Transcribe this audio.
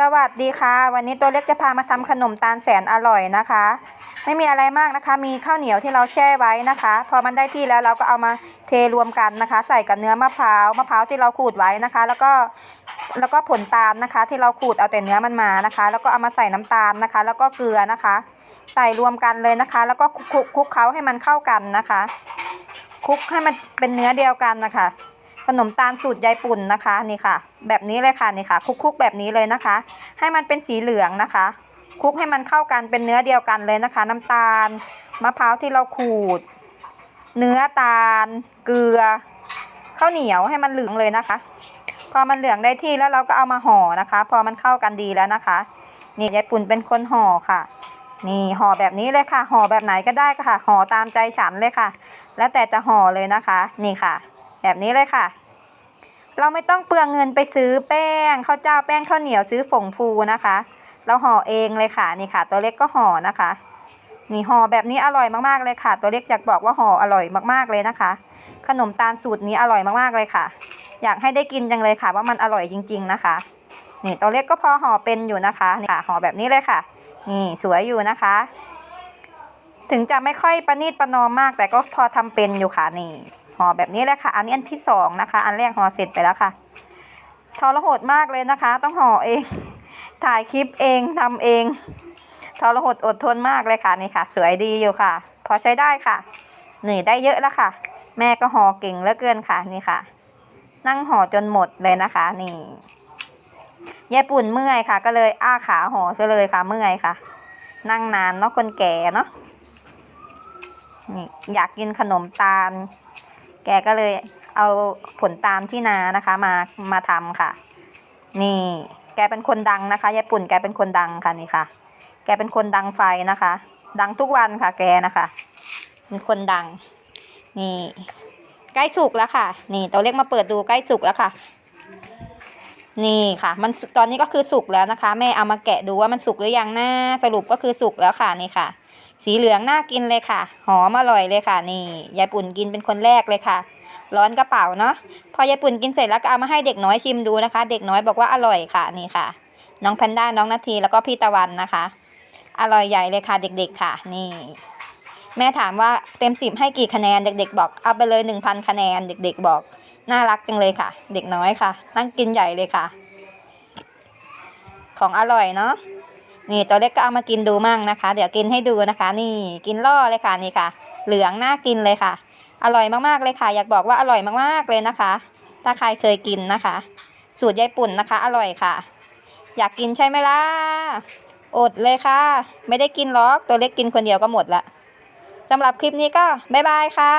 สวัสดีค่ะ วันนี้ตัวเล็กจะพามาทำขนมตาลแสนอร่อยนะคะ ไม่มีอะไรมากนะคะ มีข้าวเหนียวที่เราแช่ไว้นะคะ พอมันได้ที่แล้วเราก็เอามาเทรวมกันนะคะ ใส่กับเนื้อมะพร้าวมะพร้าวที่เราขูดไว้นะคะ แล้วก็แล้วก็ผลตาลนะคะ ที่เราขูดเอาแต่เนื้อมันมานะคะ แล้วก็เอามาใส่น้ำตาลนะคะ แล้วก็เกลือนะคะ ใส่รวมกันเลยนะคะ แล้วก็คลุกคลุกเคล้าให้มันเข้ากันนะคะคลุกให้มันเป็นเนื้อเดียวกันนะคะ ขนมตาลสูตรยายปุ่นนะคะนี่ค่ะ แบบนี้เลยค่ะนี่ค่ะคลุกๆแบบนี้เลยนะคะ ให้มันเป็นสีเหลืองนะคะคลุกให้มันเข้ากันเป็นเนื้อเดียวกันเลยนะคะ น้ำตาลมะพร้าวที่เราขูด เนื้อตาล เกลือข้าวเหนียวให้มันเหลืองเลยนะคะ พอมันเหลืองได้ที่แล้วเราก็เอามาห่อนะคะ พอมันเข้ากันดีแล้วนะคะ นี่ยายปุ่นเป็นคนห่อค่ะ นี่ห่อแบบนี้เลยค่ะห่อแบบไหนก็ได้ค่ะห่อตามใจฉันเลยค่ะ แล้วแต่จะห่อเลยนะคะ นี่ค่ะ แบบนี้เลยค่ะ เราไม่ต้องเปลืองเงินไปซื้อแป้งข้าวเจ้าแป้งข้าวเหนียวซื้อฝงฟูนะคะ เราห่อเองเลยค่ะนี่ค่ะ ตัวเล็กก็ห่อนะคะนี่ห่อแบบนี้อร่อยมากๆเลยค่ะ ตัวเล็กอยากบอกว่าห่ออร่อยมากๆเลยนะคะ ขนมตาลสูตรนี้อร่อยมากๆเลยค่ะ อยากให้ได้กินจังเลยค่ะ ว่ามันอร่อยจริง ๆนะคะนี่ตัวเล็กก็พอห่อเป็นอยู่นะคะนี่ค่ะห่อแบบนี้เลยค่ะ นี่สวยอยู่นะคะ ถึงจะไม่ค่อยประณีตประนอมมากแต่ก็พอทำเป็นอยู่ค่ะนี่ ห่อแบบนี้แหละค่ะ อันนี้อันที่สองนะคะ อันแรกห่อเสร็จไปแล้วค่ะทรหดมากเลยนะคะ ต้องห่อเอง ถ่ายคลิปเองทำเองทรหดอดทนมากเลยค่ะนี่ค่ะ สวยดีอยู่ค่ะ พอใช้ได้ค่ะหนี่ได้เยอะแล้วค่ะ แม่ก็ห่อเก่งเหลือเกินค่ะนี่ค่ะ นั่งห่อจนหมดเลยนะคะ นี่ยายปุ่นเมื่อยค่ะ ก็เลยอ้าขาห่อซะเลยค่ะ เมื่อยค่ะ นั่งนานเนาะคนแก่เนาะนี่อยากกินขนมตาล แกก็เลยเอาผลตาลที่นานะคะมามาทำค่ะ นี่แกเป็นคนดังนะคะยายปุ่นแกเป็นคนดังค่ะนี่ค่ะ แกเป็นคนดังไฟนะคะ ดังทุกวันค่ะ แกนะคะเป็นคนดัง นี่ใกล้สุกแล้วค่ะ นี่ตัวเล็กมาเปิดดูใกล้สุกแล้วค่ะ นี่ค่ะ มันตอนนี้ก็คือสุกแล้วนะคะ แม่เอามาแกะดูว่ามันสุกหรือยังนะสรุปก็คือสุกแล้วค่ะนี่ค่ะ สีเหลืองน่ากินเลยค่ะ หอมอร่อยเลยค่ะ นี่ยายปุ่นกินเป็นคนแรกเลยค่ะ ร้อนกระเป๋าเนาะพอยายปุ่นกินเสร็จแล้วก็เอามาให้เด็กน้อยชิมดูนะคะ เด็กน้อยบอกว่าอร่อยค่ะนี่ค่ะ น้องแพนด้าน้องนาทีแล้วก็พี่ตะวันนะคะ อร่อยใหญ่เลยค่ะ เด็ก ๆค่ะ นี่ แม่ถามว่าเต็มสิบให้กี่คะแนนเด็ก ๆ บอกเอาไปเลยหนึ่งพันคะแนนเด็ก ๆ บอกน่ารักจังเลยค่ะ เด็กน้อยค่ะ นั่งกินใหญ่เลยค่ะ ของอร่อยเนาะ นี่ตัวเล็กก็เอามากินดูมั่งนะคะ เดี๋ยวกินให้ดูนะคะ นี่กินล่อเลยค่ะนี่ค่ะ เหลืองน่ากินเลยค่ะ อร่อยมากๆเลยค่ะ อยากบอกว่าอร่อยมากๆเลยนะคะ ถ้าใครเคยกินนะคะ สูตรยายปุ่นนะคะ อร่อยค่ะ อยากกินใช่ไหมล่ะอดเลยค่ะ ไม่ได้กินหรอกตัวเล็กกินคนเดียวก็หมดละสำหรับคลิปนี้ก็บ๊ายบายค่ะ